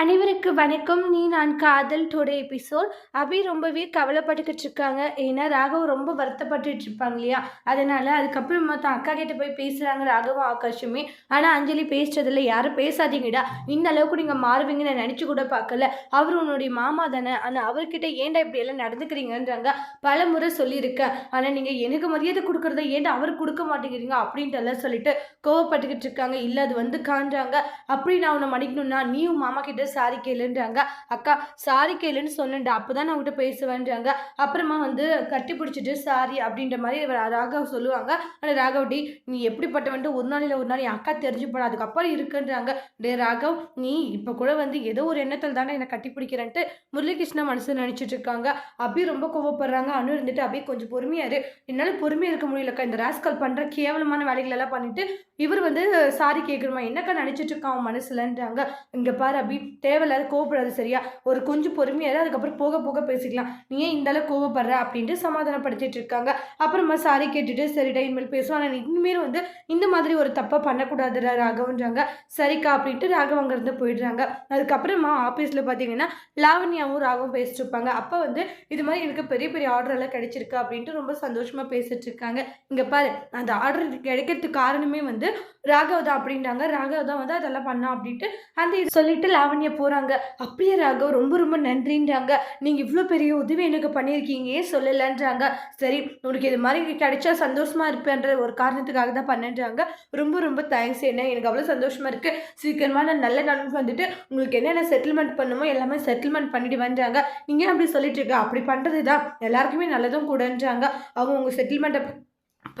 அனைவருக்கு வணக்கம். நீ நான் காதல் டுடே எபிசோட். அபி ரொம்பவே கவலைப்பட்டுக்கிட்டு இருக்காங்க. ஏன்னா ராகவ் ரொம்ப வருத்தப்பட்டுட்டு இருப்பாங்க இல்லையா? அதனால அதுக்கப்புறம் மொத்தம் அக்கா கிட்ட போய் பேசுகிறாங்க ராகவும் ஆகாஷுமே. ஆனால் அஞ்சலி பேசுறதில்ல. யாரும் பேசாதீங்கடா. இந்த அளவுக்கு நீங்கள் மாறுவீங்கன்னு நினச்சி கூட பார்க்கல. அவர் உன்னுடைய மாமா தானே. ஆனால் அவர்கிட்ட ஏன்டா இப்படி எல்லாம் நடந்துக்கிறீங்கன்றாங்க. பல முறை சொல்லியிருக்கேன் ஆனால் நீங்கள் எனக்கு மரியாதை கொடுக்குறத ஏன்டா அவர் கொடுக்க மாட்டேங்கிறீங்க அப்படின்ட்டு எல்லாம் சொல்லிட்டு கோவப்பட்டுக்கிட்டு இருக்காங்க. இல்லை அது வந்து காண்றாங்க. அப்படி நான் உன்னை மன்னிக்கணும்னா நீயும் மாமா கிட்ட சாரி கேளுன்றாங்க. அக்கா சாரி கேளுன்னு சொன்னேன்டா அப்போ தான் நான் உங்கள்கிட்ட பேசுவேன்றாங்க. அப்புறமா வந்து கட்டி பிடிச்சிட்டு சாரி அப்படின்ற மாதிரி இவர் ராகவ் சொல்லுவாங்க. ஆனால் ராகவ் டி நீ எப்படிப்பட்டவன்ட்டு ஒரு நாள் இல்லை ஒரு நாள் என் அக்கா தெரிஞ்சு போட அதுக்கப்புறம் இருக்குன்றாங்க. டே ராகவ் நீ இப்போ கூட வந்து ஏதோ ஒரு எண்ணத்தில் தானே என்னை கட்டி பிடிக்கிறேன்ட்டு முரளிகிருஷ்ணா மனசு நினச்சிட்டு இருக்காங்க. அபி ரொம்ப கோவப்படுறாங்க. அனு இருந்துட்டு அப்படியே கொஞ்சம் பொறுமையாரு என்னால் பொறுமையாக இருக்க முடியலக்கா. இந்த ராஸ்கல் பண்ணுற கேவலமான வேலைகள் எல்லாம் பண்ணிட்டு இவர் வந்து சாரி கேட்குறமா என்னக்கா நினச்சிட்டு இருக்கான் அவன் மனசுலன்றாங்க. இங்கே பாரு அபி தேவையில்லாத கோவப்படாது சரியா? ஒரு கொஞ்சம் பொறுமையாக அதுக்கப்புறம் போக போக பேசிக்கலாம். நீ ஏன் இந்த அளவுக்கு கோவப்படுற? அப்படின்ட்டு சமாதானப்படுத்திட்டு இருக்காங்க. அப்புறமா சாரி கேட்டுட்டு சரிடா இனிமேல் பேசுவோம். ஆனால் இனிமேல் வந்து இந்த மாதிரி ஒரு தப்பாக பண்ணக்கூடாதுடா ராகவன்றாங்க. சரிக்கா அப்படின்ட்டு ராகவ் அங்கேருந்து போயிடுறாங்க. அதுக்கப்புறமா ஆஃபீஸில் பார்த்தீங்கன்னா லாவண்யாவும் ராகவும் பேசிட்டு இருப்பாங்க. அப்போ வந்து இது மாதிரி எனக்கு பெரிய பெரிய ஆர்டர் எல்லாம் கிடைச்சிருக்கு அப்படின்ட்டு ரொம்ப சந்தோஷமாக பேசிட்டு இருக்காங்க. இங்கே பாரு அந்த ஆர்டர் கிடைக்கிறதுக்கு காரணமே வந்து ராகவ் தான் அப்படின்றாங்க. ராகவ் தான் வந்து அதெல்லாம் பண்ணா அப்படின்ட்டு அந்த இது சொல்லிட்டு லாவண்யா போகிறாங்க அப்படியே ராகவ் ரொம்ப ரொம்ப நன்றின்றாங்க. நீங்கள் இவ்வளோ பெரிய உதவி எனக்கு பண்ணியிருக்கீங்க ஏன் சொல்லலைன்றாங்க. சரி உனக்கு இது மாதிரி கிடைச்சா சந்தோஷமா இருப்பேன்ற ஒரு காரணத்துக்காக தான் பண்ணேன்றாங்க. ரொம்ப ரொம்ப தேங்க்ஸ் என்ன எனக்கு அவ்வளோ சந்தோஷமா இருக்கு. சீக்கிரமாக நான் நல்ல நாளுக்கு வந்துட்டு உங்களுக்கு என்னென்ன செட்டில்மெண்ட் பண்ணுமோ எல்லாமே செட்டில்மெண்ட் பண்ணிடுவேன்றாங்க நீங்கள் அப்படி சொல்லிட்டு இருக்க? அப்படி பண்ணுறது தான். எல்லாருக்குமே நல்லதும் கூடன்றாங்க. அவங்க உங்கள் செட்டில்மெண்ட்டை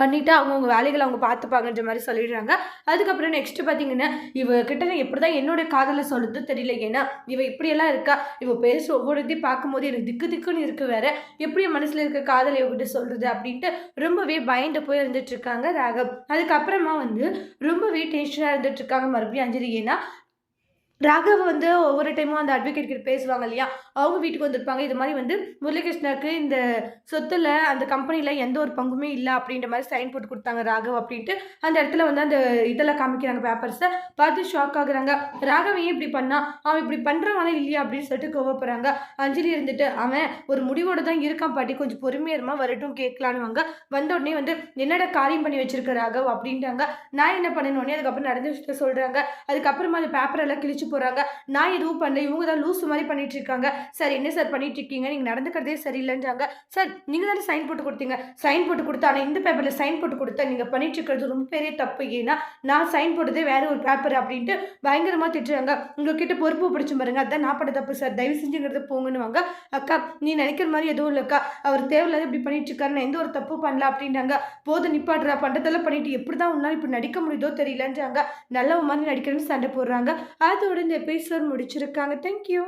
பண்ணிவிட்டு அவங்கவுங்க வேலைகளை அவங்க பார்த்துப்பாங்கன்ற மாதிரி சொல்லிடுறாங்க. அதுக்கப்புறம் நெக்ஸ்ட்டு பார்த்தீங்கன்னா இவ கிட்ட எப்படி தான் என்னோட காதலை சொல்லுறது தெரியல. ஏன்னா இவ இப்படியெல்லாம் இருக்கா? இவ பேச ஒவ்வொருத்தையும் பார்க்கும்போது எனக்கு திக்கு திக்குன்னு இருக்கு வேற. எப்படி என் மனசில் இருக்க காதலை இவகிட்ட சொல்கிறது அப்படின்ட்டு ரொம்பவே பயந்து போய் இருந்துட்டு இருக்காங்க ராகவ். அதுக்கப்புறமா வந்து ரொம்பவே டென்ஷனாக இருந்துட்டு இருக்காங்க மறுபடியும் அஞ்சலி. ஏன்னா ராகவ் வந்து ஒவ்வொரு டைமும் அந்த அட்வொகேட் கிட்ட பேசுவாங்க இல்லையா? அவங்க வீட்டுக்கு வந்திருப்பாங்க. இது மாதிரி வந்து முரளிகிருஷ்ணாக்கு இந்த சொத்துல அந்த கம்பெனியில் எந்த ஒரு பங்குமே இல்லை அப்படின்ற மாதிரி சைன் போட்டு கொடுத்தாங்க ராகவ் அப்படின்ட்டு. அந்த இடத்துல வந்து அந்த இதெல்லாம் காமிக்கிறாங்க பேப்பர்ஸை பார்த்து ஷாக் ஆகுறாங்க. ராகவ் ஏன் இப்படி பண்ணா? அவன் இப்படி பண்ணுறவனே இல்லையா அப்படின்னு சொல்லிட்டு கோவப்படுறாங்க. அஞ்சலி இருந்துட்டு அவன் ஒரு முடிவோடு தான் இருக்கான் பாட்டி. கொஞ்சம் பொறுமையரமா வரட்டும் கேட்கலான்னு வாங்க வந்த உடனே வந்து என்னடா காரியம் பண்ணி வச்சிருக்க ராகவ்? அப்படின்ட்டாங்க நான் என்ன பண்ணணுன்னே அதுக்கப்புறம் நடந்த விஷயத்த சொல்கிறாங்க அதுக்கப்புறமா அந்த பேப்பர் எல்லாம் போறாங்க. போகிறாங்க நான் எதுவும் பண்ணல. இவங்க தான் லூஸ் மாதிரி பண்ணிட்டு இருக்காங்க. சார் என்ன சார் பண்ணிட்டு இருக்கீங்க? நீங்கள் நடந்துக்கிறதே சரியில்லைன்றாங்க. சார் நீங்கள் தானே சைன் போட்டு கொடுத்தீங்க. சைன் போட்டு கொடுத்தா ஆனால் இந்த பேப்பரில் சைன் போட்டு கொடுத்தா நீங்கள் பண்ணிட்டு இருக்கிறது ரொம்ப பெரிய தப்பு. ஏன்னா நான் சைன் போட்டதே வேற ஒரு பேப்பர் அப்படின்ட்டு பயங்கரமாக திட்டுறாங்க. உங்ககிட்ட பொறுப்பு பிடிச்சி பாருங்க. அதான் நான் பண்ண தப்பு சார். தயவு செஞ்சுங்கிறது போங்கன்னு வாங்க அக்கா நீ நினைக்கிற மாதிரி எதுவும் இல்லைக்கா அவர் தேவையில்லாத இப்படி பண்ணிட்டு இருக்காரு. நான் எந்த ஒரு தப்பு பண்ணல அப்படின்றாங்க. போது நிப்பாடுறா பண்ணுறதெல்லாம் பண்ணிட்டு எப்படி தான் உன்னால் இப்படி நடிக்க முடியுதோ தெரியலன்றாங்க. நல்ல மாதிரி நடிக்கிறேன்னு சண்டை போடுறாங்க. அதோட இந்த எபிசோட் முடிச்சிருக்காங்க. தேங்க்யூ